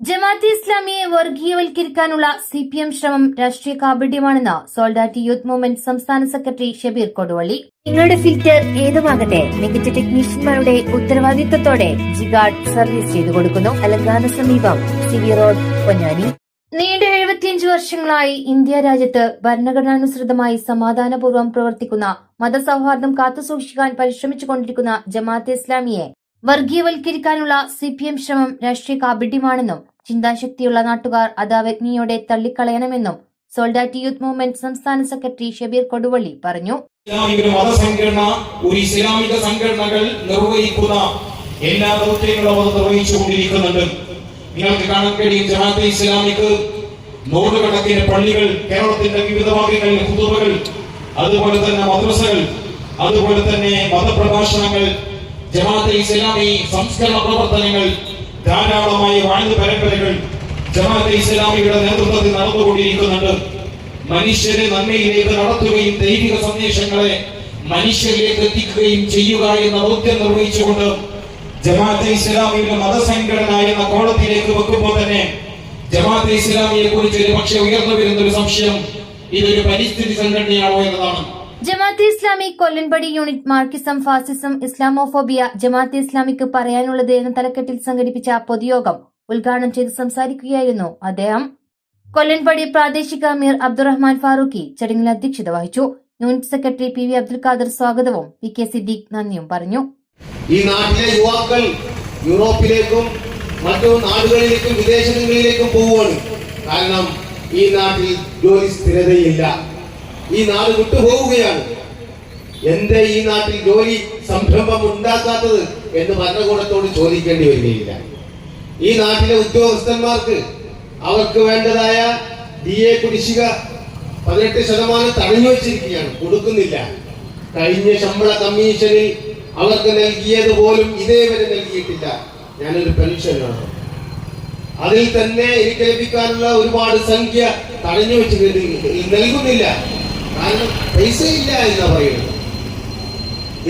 ജമാഅത്തെ ഇസ്ലാമിയെ വർഗീയവൽക്കരിക്കാനുള്ള C P M ശ്രമം രാഷ്ട്രീയ കാപട്യമാണെന്ന് സോൾഡാറ്റി യൂത്ത് മൂവ്മെന്റ് സംസ്ഥാന സെക്രട്ടറി ഷബീർ കൊടുവള്ളി. നിങ്ങളുടെ ഫിൽറ്റർ ഏതുമാകട്ടെ മികച്ച ടെക്നീഷ്യന്മാരുടെ ഉത്തരവാദിത്തത്തോടെ ജിഗാഡ് സർവീസ് ചെയ്തു കൊടുക്കുന്നു. അലങ്കാന സമീപം സി വി റോഡ് പൊന്നാനി. നീണ്ട എഴുപത്തിയഞ്ച് വർഷങ്ങളായി ഇന്ത്യ രാജ്യത്ത് ഭരണഘടനാനുസൃതമായി സമാധാനപൂർവം പ്രവർത്തിക്കുന്ന മതസൗഹാർദ്ദം കാത്തുസൂക്ഷിക്കാൻ പരിശ്രമിച്ചുകൊണ്ടിരിക്കുന്ന ജമാഅത്തെ ഇസ്ലാമിയെ വർഗീയവൽക്കരിക്കാനുള്ള സി പി എം ശ്രമം രാഷ്ട്രീയ കാപട്യമാണെന്നും ചിന്താശക്തിയുള്ള നാട്ടുകാർ അത് അവജ്ഞയോടെ തള്ളിക്കളയണമെന്നും സോൾഡാറ്റി യൂത്ത് മൂവ്മെന്റ് സംസ്ഥാന സെക്രട്ടറി ഷബീർ കൊടുവള്ളി പറഞ്ഞു. ഇസ്ലാമിക മതസംഘടന ഒരു ഇസ്ലാമിക സംഘടനകൾ നിർവഹിക്കുന്ന എല്ലാ ദൗത്യങ്ങളും അവർ നിർവഹിച്ചുകൊണ്ടിരിക്കുന്നുണ്ട്. നിങ്ങൾക്ക് കാണാൻ കഴിയും ജമാഅത്തെ ഇസ്ലാമിക്ക് നൂറുകണക്കിന് പള്ളികൾ കേരളത്തിന്റെ വിവിധ ഭാഗങ്ങളിൽ കുതുബകൾ അതുപോലെ തന്നെ മദ്രസകൾ അതുപോലെ തന്നെ മതപ്രഭാഷണങ്ങൾ ജമാഅത്തെ ഇസ്ലാമി സംസ്കരണ പ്രവർത്തനങ്ങൾ ധാരാളമായി വാഴ്ന്നു പരമ്പരകൾ ജമാഅത്തെ ഇസ്ലാമിയുടെ നേതൃത്വത്തിൽ നടന്നുകൊണ്ടിരിക്കുന്നുണ്ട്. മനുഷ്യരെ നന്മയിലേക്ക് നടത്തുകയും ദൈവിക സന്ദേശങ്ങളെ മനുഷ്യരിലേക്ക് എത്തിക്കുകയും ചെയ്യുക എന്ന ദൗത്യം നിർവഹിച്ചുകൊണ്ട് ജമാഅത്തെ ഇസ്ലാമിയുടെ മതസംഘടന എന്ന കോളത്തിലേക്ക് വെക്കുമ്പോൾ തന്നെ ജമാഅത്തെ ഇസ്ലാമിയെ കുറിച്ച് ഒരു പക്ഷേ ഉയർന്നു വരുന്ന ഒരു സംശയം ഇതൊരു പരിസ്ഥിതി സംഘടനയാണോ എന്നതാണ്. Jamaat-e Islami Kollanpadi unit Marxism fascism Islamophobia Jamaat-e ഇസ്ലാമിക്ക് പറയാനുള്ളത് എന്ന തലക്കെട്ടിൽ സംഘടിപ്പിച്ച പൊതുയോഗം ഉദ്ഘാടനം ചെയ്ത് സംസാരിക്കുകയായിരുന്നു അദ്ദേഹം. കൊല്ലൻപടി പ്രാദേശിക അമീർ അബ്ദുറഹ്മാൻ ഫാറൂഖി ചടങ്ങിൽ അധ്യക്ഷത വഹിച്ചു. Unit secretary P V Abdul Khader സ്വാഗതവും പി കെ സിദ്ദീഖ് നന്ദിയും പറഞ്ഞു. ഈ നാട്ടിലെ യുവാക്കൾ യൂറോപ്പിലേക്കും മറ്റു നാടുകളിലേക്കും വിദേശങ്ങളിലേക്കും പോവുകയാണ്. കാരണം ഈ നാട്ടിൽ ജോലി സ്ഥിരതയില്ല. ഈ നാട് വിട്ടുപോവുകയാണ്. എന്റെ ഈ നാട്ടിൽ ജോലി സംരംഭം ഉണ്ടാക്കാത്തത് എന്ന് ഭരണകൂടത്തോട് ചോദിക്കേണ്ടി വരികയില്ല. ഈ നാട്ടിലെ ഉദ്യോഗസ്ഥന്മാർക്ക് അവർക്ക് വേണ്ടതായ ഡി എ കുടിശ്ശിക പതിനെട്ട് ശതമാനം തടഞ്ഞു വെച്ചിരിക്കുകയാണ്. കൊടുക്കുന്നില്ല. കഴിഞ്ഞ ശമ്പള കമ്മീഷനിൽ അവർക്ക് നൽകിയത് പോലും ഇതേവരെ നൽകിയിട്ടില്ല. ഞാനൊരു പെൻഷനാണ്. അതിൽ തന്നെ എനിക്ക് ലഭിക്കാനുള്ള ഒരുപാട് സംഖ്യ തടഞ്ഞു വെച്ച് നൽകുന്നില്ല. കാരണം പൈസ ഇല്ല എന്ന് പറയുന്നത്.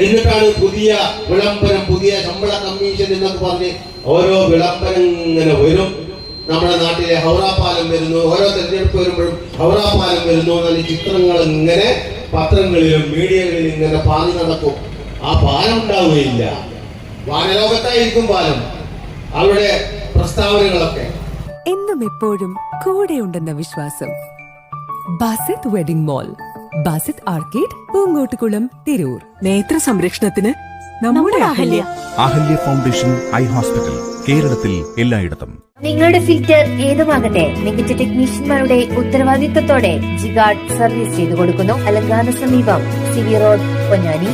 എന്നിട്ടാണ് പുതിയ വിളംബരം പുതിയ ശമ്പള കമ്മീഷൻ എന്നൊക്കെ പറഞ്ഞ് ഓരോ വിളംബരം ഇങ്ങനെ വരും. നമ്മുടെ നാട്ടിലെ ഹൗറാപ്പാലം വരുന്നു ഓരോ തെരഞ്ഞെടുപ്പ് വരുമ്പോഴും ഹൗറാപ്പാലം വരുന്നു എന്നുള്ള ചിത്രങ്ങൾ ഇങ്ങനെ പത്രങ്ങളിലും മീഡിയകളിലും ഇങ്ങനെ പാതി നടക്കും. ആ പാലം ഉണ്ടാവുകയില്ല. വാനലോകത്തായിരിക്കും പാലം. അവരുടെ പ്രസ്താവനകളൊക്കെ. എന്നും എപ്പോഴും കൂടെ ഉണ്ടെന്ന വിശ്വാസം. Basith wedding mall. Basith arcade Poonkottukulam Tirur. നേത്ര സംരക്ഷണത്തിന് നമ്മുടെ Ahalya. Ahalya. Foundation eye hospital കേരളത്തിൽ എല്ലായിടത്തും. നിങ്ങളുടെ ഫിൽറ്റർ ഏതുമാകട്ടെ മികച്ച ടെക്നീഷ്യന്മാരുടെ ഉത്തരവാദിത്തത്തോടെ ജിഗാർഡ് സർവീസ് ചെയ്തു കൊടുക്കുന്നു അലങ്കാന സമീപം സിവി റോഡ് പൊന്നാനി.